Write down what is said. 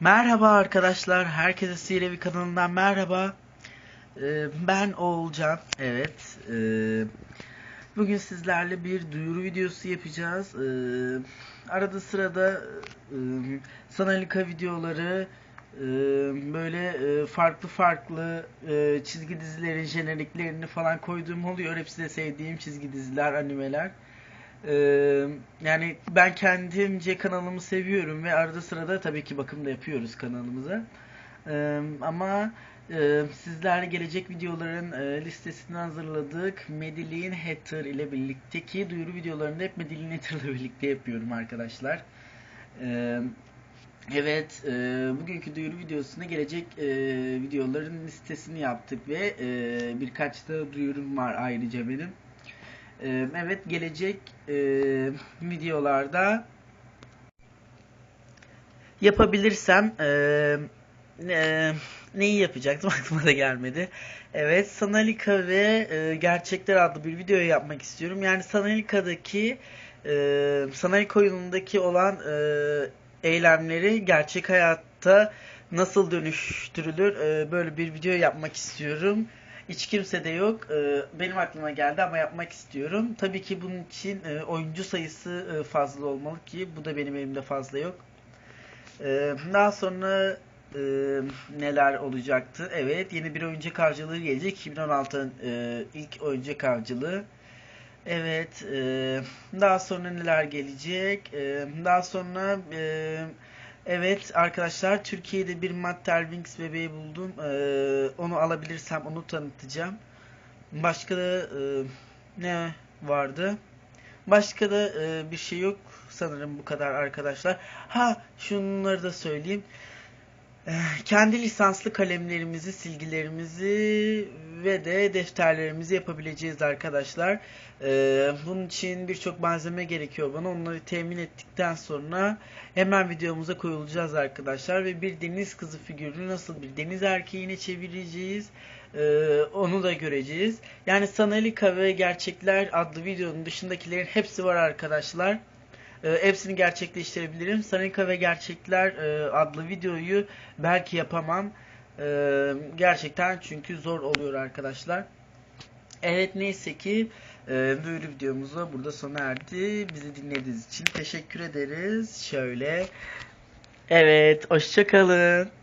Merhaba arkadaşlar, herkese Sirevi kanalından merhaba. Ee, ben Oğulcan, evet. Ee, bugün sizlerle bir duyuru videosu yapacağız. Ee, arada sırada e, Sanalika videoları, e, böyle e, farklı farklı e, çizgi dizilerin jeneriklerini falan koyduğum oluyor. Hepsi de sevdiğim çizgi diziler, animeler. Ee, yani ben kendimce kanalımı seviyorum ve arada sırada tabii ki bakım da yapıyoruz kanalımıza. Ee, ama e, sizlerle gelecek videoların e, listesini hazırladık. Medellin Hatter ile birlikte ki duyuru videolarını hep Medellin Hatter ile birlikte yapıyorum arkadaşlar. Ee, Evet, e, bugünkü duyuru videosuna gelecek e, videoların listesini yaptık ve e, birkaç da duyurum var ayrıca benim. Evet gelecek videolarda yapabilirsem neyi yapacaktım aklıma da gelmedi. Evet Sanalika ve Gerçekler adlı bir video yapmak istiyorum. Yani Sanalika'daki e, Sanalika oyunundaki olan eylemleri gerçek hayatta nasıl dönüştürülür böyle bir video yapmak istiyorum. Hiç kimse de yok. Ee, Benim aklıma geldi ama yapmak istiyorum. Tabii ki bunun için e, oyuncu sayısı e, fazla olmalı ki bu da benim elimde fazla yok. Ee, Daha sonra e, neler olacaktı? Evet, yeni bir oyuncak avcılığı gelecek. 2016'ın e, ilk oyuncak avcılığı. Evet, daha sonra neler gelecek? Daha sonra Evet arkadaşlar Türkiye'de bir Mattel Wings bebeği buldum. Ee, onu alabilirsem onu tanıtacağım. Başka da e, ne vardı? Başka da e, bir şey yok sanırım bu kadar arkadaşlar. Ha şunları da söyleyeyim. Eh, Kendi lisanslı kalemlerimizi, silgilerimizi ve de defterlerimizi yapabileceğiz arkadaşlar. Ee, bunun için birçok malzeme gerekiyor bana. Onları temin ettikten sonra hemen videomuza koyulacağız arkadaşlar. Ve bir deniz kızı figürünü nasıl bir deniz erkeğine çevireceğiz. ee, onu da göreceğiz. Yani Sanalika ve Gerçekler adlı videonun dışındakilerin hepsi var arkadaşlar. E, hepsini gerçekleştirebilirim. Sanika ve Gerçekler e, adlı videoyu belki yapamam. E, gerçekten çünkü zor oluyor arkadaşlar. Evet neyse ki e, böyle videomuz da burada sona erdi. Bizi dinlediğiniz için teşekkür ederiz. Şöyle. Evet hoşçakalın.